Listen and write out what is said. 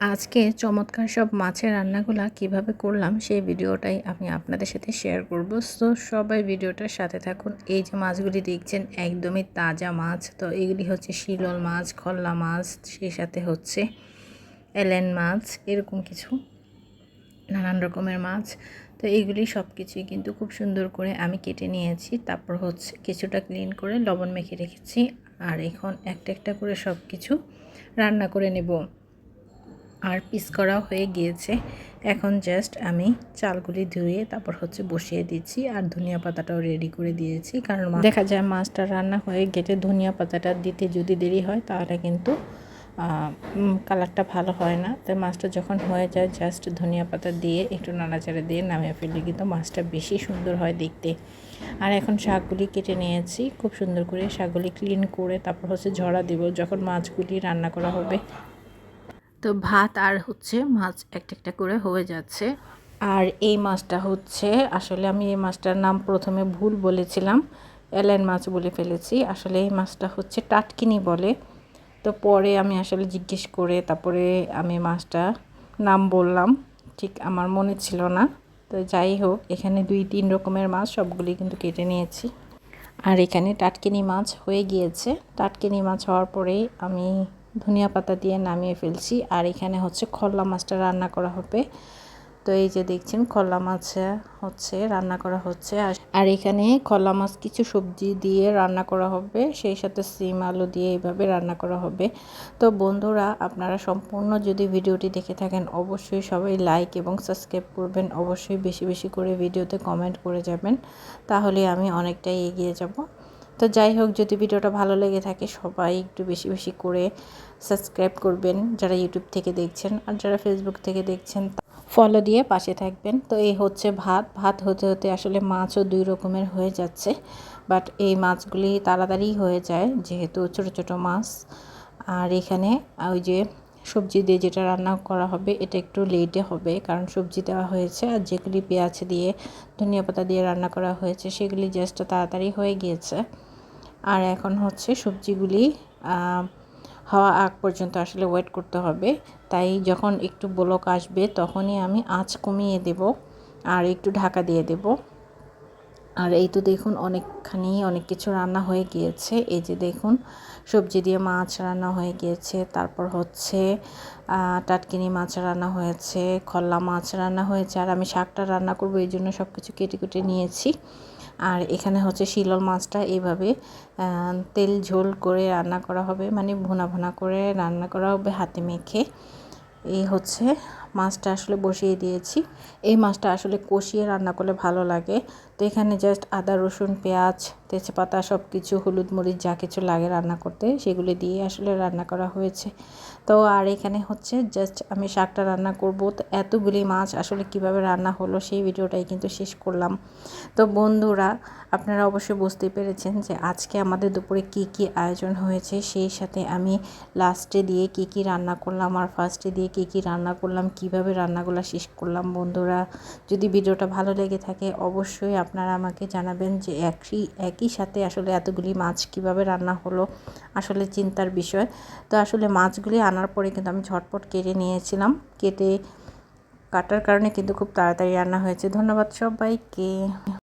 আজকে চমৎকার সব মাছের রান্নাগুলা কীভাবে করলাম সেই ভিডিওটাই আমি আপনাদের সাথে শেয়ার করব। তো সবাই ভিডিওটার সাথে থাকুন। এই যে মাছগুলি দেখছেন, একদমই তাজা মাছ। তো এগুলি হচ্ছে শিলল মাছ, খল্লা মাছ, সেই সাথে হচ্ছে এলেন মাছ, এরকম কিছু, নানান রকমের মাছ। তো এইগুলি সব কিছুই কিন্তু খুব সুন্দর করে আমি কেটে নিয়েছি। তারপর হচ্ছে কিছুটা ক্লিন করে লবণ মেখে রেখেছি। আর এখন একটা একটা করে সব কিছু রান্না করে নেব। আর পিস করা হয়ে গিয়েছে। এখন জাস্ট আমি চালগুলি ধুয়ে তারপর হচ্ছে বসিয়ে দিচ্ছি আর ধনিয়া পাতাটাও রেডি করে দিয়েছি। কারণ দেখা যায় মাছটা রান্না হয়ে গেটে ধনিয়া পাতাটা দিতে যদি দেরি হয় তাহলে কিন্তু কালারটা ভালো হয় না। তো মাছটা যখন হয়ে যায় জাস্ট ধনিয়া পাতা দিয়ে একটু নাড়াচাড়া দিয়ে নামিয়ে ফেললে কিন্তু মাছটা বেশি সুন্দর হয় দেখতে। আর এখন শাকগুলি কেটে নিয়েছি। খুব সুন্দর করে শাকগুলি ক্লিন করে তারপর হচ্ছে ঝরা দেব। যখন মাছগুলি রান্না করা হবে তো ভাত আর হচ্ছে মাছ একটা একটা করে হয়ে যাচ্ছে। আর এই মাছটা হচ্ছে, আসলে আমি এই মাছটার নাম প্রথমে ভুল বলেছিলাম এলেন মাছ বলে ফেলেছি। আসলে এই মাছটা হচ্ছে টাটকিনি বলে। তো পরে আমি আসলে জিজ্ঞেস করে তারপরে আমি মাছটা নাম বললাম, ঠিক আমার মনে ছিল না। তো যাই হোক, এখানে দুই তিন রকমের মাছ সবগুলি কিন্তু কেটে নিয়েছি। আর এখানে টাটকিনি মাছ হয়ে গিয়েছে। টাটকিনি মাছ হওয়ার পরেই আমি ধনিয়া পাতা দিয়ে নামিয়ে ফেলছি। আর এখানে হচ্ছে খল্লা মাছটা রান্না করা হবে। তো এই যে দেখছেন খল্লা মাছ হচ্ছে রান্না করা হচ্ছে। আর এখানে খল্লা মাছ কিছু সবজি দিয়ে রান্না করা হবে। সেই সাথে সিম, আলু দিয়ে এইভাবে রান্না করা হবে। তো বন্ধুরা, আপনারা সম্পূর্ণ যদি ভিডিওটি দেখে থাকেন, অবশ্যই সবাই লাইক এবং সাবস্ক্রাইব করবেন। অবশ্যই বেশি বেশি করে ভিডিওতে কমেন্ট করে যাবেন। তাহলে আমি অনেকটাই এগিয়ে যাব। তো যাই হোক, যদি ভিডিওটা ভালো লেগে থাকে, সবাই একটু বেশি বেশি করে সাবস্ক্রাইব করবেন যারা ইউটিউব থেকে দেখছেন আর যারা ফেসবুক থেকে দেখছেন ফলো দিয়ে পাশে থাকবেন। তো এই হচ্ছে ভাত। ভাত হতে হতে আসলে মাছও দুই রকমের হয়ে যাচ্ছে বাট এই মাছগুলি তাড়াতাড়ি হয়ে যায়, যেহেতু ছোট ছোট মাছ। আর এখানে ওই যে সবজি দিয়ে যেটা রান্না করা হবে, এটা একটু লেটে হবে, কারণ সবজি দেওয়া হয়েছে আর যেগুলি পেঁয়াজ দিয়ে, ধনিয়া পাতা দিয়ে রান্না করা হয়েছে, সেগুলি জাস্ট তাড়াতাড়ি হয়ে গিয়েছে। আর এখন হচ্ছে সবজিগুলি হওয়া আগ পর্যন্ত আসলে ওয়েট করতে হবে। তাই যখন একটু ব্লক আসবে তখনই আমি আঁচ কমিয়ে দেব আর একটু ঢাকা দিয়ে দেব। আর এই তো দেখুন অনেকখানি অনেক কিছু রান্না হয়ে গিয়েছে। এই যে দেখুন সবজি দিয়ে মাছ রান্না হয়ে গিয়েছে। তারপর হচ্ছে টাটকিনি মাছ রান্না হয়েছে খল্লা মাছ রান্না হয়েছে। আর আমি শাকটা রান্না করব, এই জন্য সব কিছু কেটে কেটে নিয়েছি। আর এখানে হচ্ছে শিলল মাছটা এইভাবে তেল ঝোল করে রান্না করা হবে মানে ভোনা ভোনা করে রান্না করা হবে হাতে মেখে। এই হচ্ছে মাছটা আসলে বসিয়ে দিয়েছি। এই মাছটা আসলে কষিয়ে রান্না করলে ভালো লাগে। তো এখানে জাস্ট আদা, রসুন, পেঁয়াজ, তেজপাতা সব কিছু হলুদ, মরিচ, যা কিছু লাগে রান্না করতে, সেগুলি দিয়ে আসলে রান্না করা হয়েছে। তো আর এখানে হচ্ছে জাস্ট আমি শাকটা রান্না করব। তো এতগুলি মাছ আসলে কীভাবে রান্না হলো সেই ভিডিওটাই কিন্তু শেষ করলাম। তো বন্ধুরা, আপনারা অবশ্যই বুঝতে পেরেছেন যে আজকে আমাদের দুপুরে কি কি আয়োজন হয়েছে, সেই সাথে আমি লাস্টে দিয়ে কি কি রান্না করলাম আর ফার্স্টে দিয়ে কি কি রান্না করলাম, কীভাবে রান্নাগুলো শেষ করলাম বন্ধুরা। যদি ভিডিওটা ভালো লেগে থাকে, অবশ্যই আপনারা আমাকে জানাবেন যে একই একই সাথে আসলে এতগুলি মাছ কীভাবে রান্না হলো আসলে চিন্তার বিষয়। তো আসলে মাছগুলি আনার পরে কিন্তু আমি ঝটপট কেটে নিয়েছিলাম। কেটে কাটার কারণে কিন্তু খুব তাড়াতাড়ি রান্না হয়েছে। ধন্যবাদ সবাইকে।